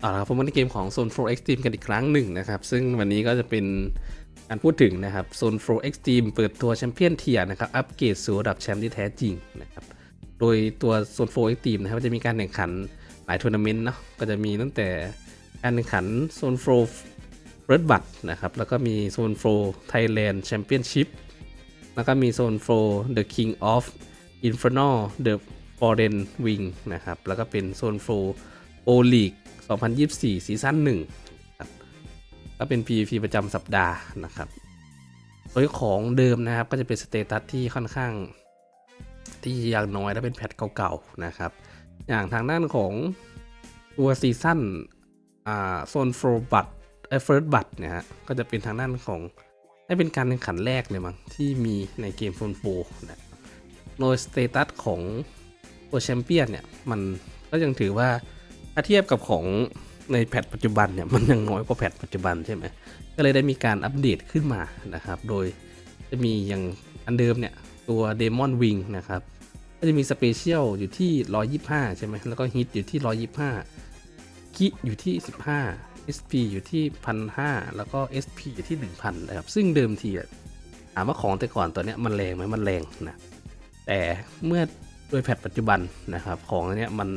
เอาละครับผมมาในเกมของ Zone 4 Extreme กันอีกครั้งหนึ่งนะครับ ซึ่งวันนี้ก็จะเป็นการพูดถึงนะครับ Zone 4 Extreme เปิดตัวแชมเปี้ยนเทียนะครับ อัปเกรดสู่ระดับแชมป์ที่แท้จริงนะครับ โดยตัว Zone 4 Extreme นะครับจะมีการแข่งขันหลายทัวร์นาเมนต์เนาะ ก็จะมีตั้งแต่การแข่งขัน Zone 4 Red b u t นะครับ แล้วก็มี Zone 4 Thailand Championship แล้วก็มี Zone 4 The King of Inferno The Foreign Wing นะครับ แล้วก็เป็น Zone 4 O League 2024 ซีซั่น1ก็เป็น PVP ประจำสัปดาห์นะครับโดยของเดิมนะครับก็จะเป็นสเตตัสที่ค่อนข้าง ที่ยังน้อยและเป็นแพทเก่าๆนะครับ อย่างทางด้านของตัวซีซั่นอ่าโซนโฟร์บัตไอฟเฟิร์สบัตเนี่ยฮะก็จะเป็นทางด้านของให้เป็นการแข่งขันแรกเลยมั้งที่มีในเกมโซนโฟนะโดยสเตตัสของตัวแชมเปี้ยนเนี่ย มันก็ยังถือว่า ถ้าเทียบกับของในแพทปัจจุบันเนี่ยมันยังน้อยกว่าแพทปัจจุบันใช่ไหมก็เลยได้มีการอัปเดตขึ้นมานะครับ โดยจะมีอย่างอันเดิมเนี่ยตัว Demon Wing นะครับก็จะมีสเปเชียลอยู่ที่ 125 ใช่ไหมแล้วก็ฮิตอยู่ที่ 125 คิอยู่ที่ 15 SP อยู่ที่ 1,500 แล้วก็ SP อยู่ที่ 1,000 นะครับ ซึ่งเดิมทีอะถามว่าของแต่ก่อนตัวเนี้ยมันแรงไหมมันแรงนะ แต่เมื่อโดยแพทปัจจุบันนะครับ ของเนี้ยมัน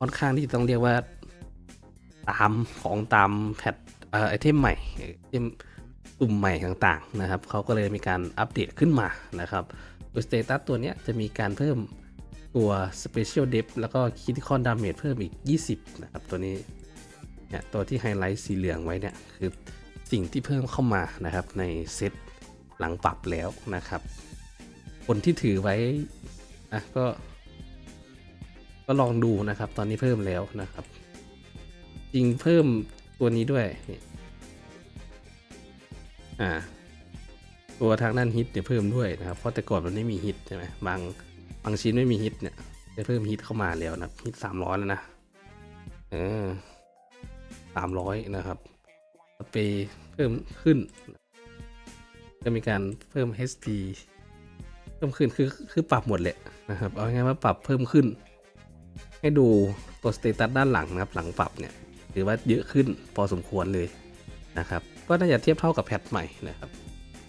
ค่อนข้างที่จะต้องเรียกว่า ตามของตามแพทเอ่อไอเทมใหม่ไอเทมกลุ่มใหม่ต่างๆนะครับเขาก็เลยมีการอัปเดตขึ้นมานะครับโดยสเตตัสตัวนี้จะมีการเพิ่มตัว Special Depth แล้วก็ Critical Damage เพิ่มอีก 20 นะครับ ตัวนี้เนี่ยตัวที่ไฮไลท์สีเหลืองไว้เนี่ย คือสิ่งที่เพิ่มเข้ามานะครับ ในเซตหลังปรับแล้วนะครับ คนที่ถือไว้อะก็ ก็ลองดูนะครับ ตอนนี้เพิ่มแล้วนะครับ จริงเพิ่มตัวนี้ด้วยนี่อ่า ตัวทางด้านฮิตเนี่ยเพิ่มด้วยนะครับเพราะแต่ก่อนมันไม่มีฮิตใช่ไหมบางบางชิ้นไม่มีฮิตเนี่ยจะเพิ่มฮิตเข้ามาแล้วนะฮิตสามร้อยแล้วนะเออสามร้อยนะครับสเปรย์เพิ่มขึ้น จะมีการเพิ่ม HP เพิ่มขึ้นคือคือปรับหมดแหละนะครับ เอาง่ายว่าปรับเพิ่มขึ้น ให้ดูตัวสเตตัสด้านหลังนะครับหลังปรับเนี่ยถือว่าเยอะขึ้นพอสมควรเลยนะครับก็น่าจะเทียบเท่ากับแพทใหม่นะครับ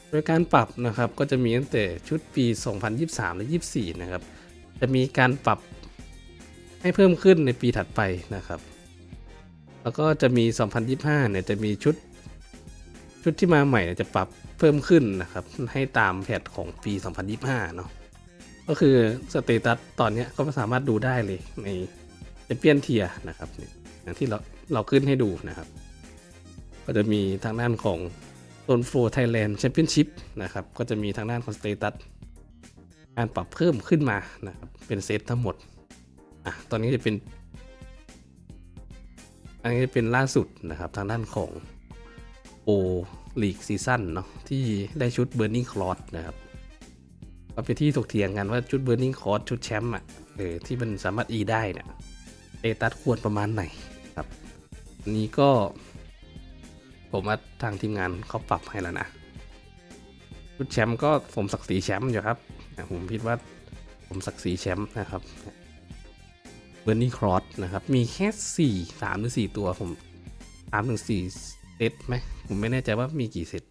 โดยการปรับนะครับก็จะมีตั้งแต่ชุดปี 2023 และ 24 นะครับ จะมีการปรับให้เพิ่มขึ้นในปีถัดไปนะครับ แล้วก็จะมี 2025 เนี่ยจะมีชุดชุดที่มาใหม่จะปรับเพิ่มขึ้นนะครับให้ตามแพทของปี 2025 เนาะ ก็คือสเตตัสตอนนี้ก็สามารถดูได้เลยในเ h มเปียนเทียนะครับเนี่ยอย่างที่เราเราขึ้นให้ดูนะครับ ก็จะมีทางด้านของโซนโฟไทยแลนด์แชมเปี้ยนชิพนะครับ ก็จะมีทางด้านของสเตตัสการปรับเพิ่มขึ้นมานะครับเป็นเซตทั้งหมดอะตอนนี้จะเป็น อันนี้จะเป็นล่าสุดนะครับทางด้านของโอลีกซีซั่นเนาะที่ได้ชุด Burning Cross นะครับ ก็เป็นที่ถกเถียงกันว่าชุด Burning Cross ชุดแชมป์อะเออที่มันสามารถ E ได้เนี่ยเตตัสควรประมาณไหนครับอันนี้ก็ ผมว่าทางทีมงานเขาปรับให้แล้วนะชุดแชมป์ก็ผมศักดิ์ศรีแชมป์อยู่ครับอะผมคิดว่าผมศักดิ์ศรีแชมป์นะครับ Burning Cross นะครับ มีแค่สี่สามหรือสี่ตัวผมสามถึงสี่เซตไหมผมไม่แน่ใจว่ามีกี่เซต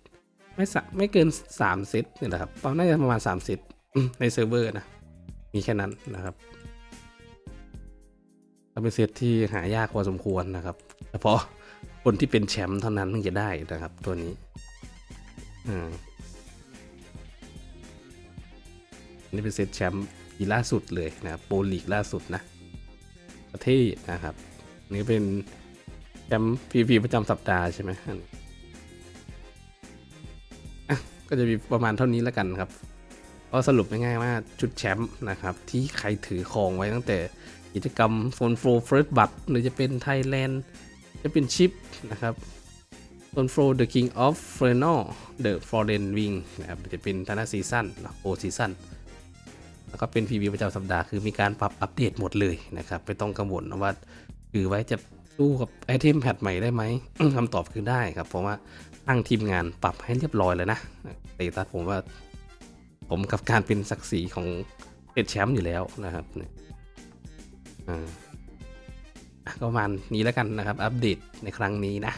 ไม่สะไม่เกิน 3 เซตเนี่ยแหละครับประมาณน่าจะประมาณ 3 เซตอืม ในเซิร์ฟเวอร์นะ มีแค่นั้นนะครับเป็นเซตที่หายากพอสมควรนะครับ เฉพาะคนที่เป็นแชมป์เท่านั้นถึงจะได้นะครับตัวนี้อ่าอันนี่เป็นเซตแชมป์ปีล่าสุดเลยนะครับโปรลีกล่าสุดนะ ประเทศนะครับ นี่เป็นแชมป์พีพีประจำสัปดาห์ใช่ไหมก็จะมีประมาณเท่านี้แล้วกันครับ ก็สรุปง่ายๆว่าชุดแชมป์นะครับ ที่ใครถือครองไว้ตั้งแต่กิจกรรมโฟนโฟร์เฟิร์สบัตหรือจะเป็นไทยแลนด์จะเป็นชิปนะครับโฟนโฟร์เดอะคิงออฟเฟรนอลเดอะฟอร์เรนวิงนะครับจะเป็นทานาซีซั่นโอซีซั่นแล้วก็เป็นพรีวิวประจำสัปดาห์คือมีการปรับอัปเดตหมดเลยนะครับไม่ต้องกังวลว่าถือไว้จะสู้กับไอเทมแพทใหม่ได้ไหมคำตอบคือได้ครับ เพราะว่าตั้งทีมงานปรับให้เรียบร้อยแล้วนะเตตัสผมว่า ผมกับการเป็นศักดิ์ศรีของเป็นแชมป์อยู่แล้วนะครับเนี่ยอ่าก็ประมาณนี้แล้วกันนะครับ อัปเดตในครั้งนี้นะ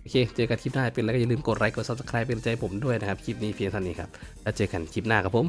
โอเค เจอกันคลิปหน้าเป็นแล้วก็อย่าลืมกดไลค์กด subscribe เป็นใจผมด้วยนะครับ คลิปนี้เพียงเท่านี้ครับ แล้วเจอกันคลิปหน้าครับผม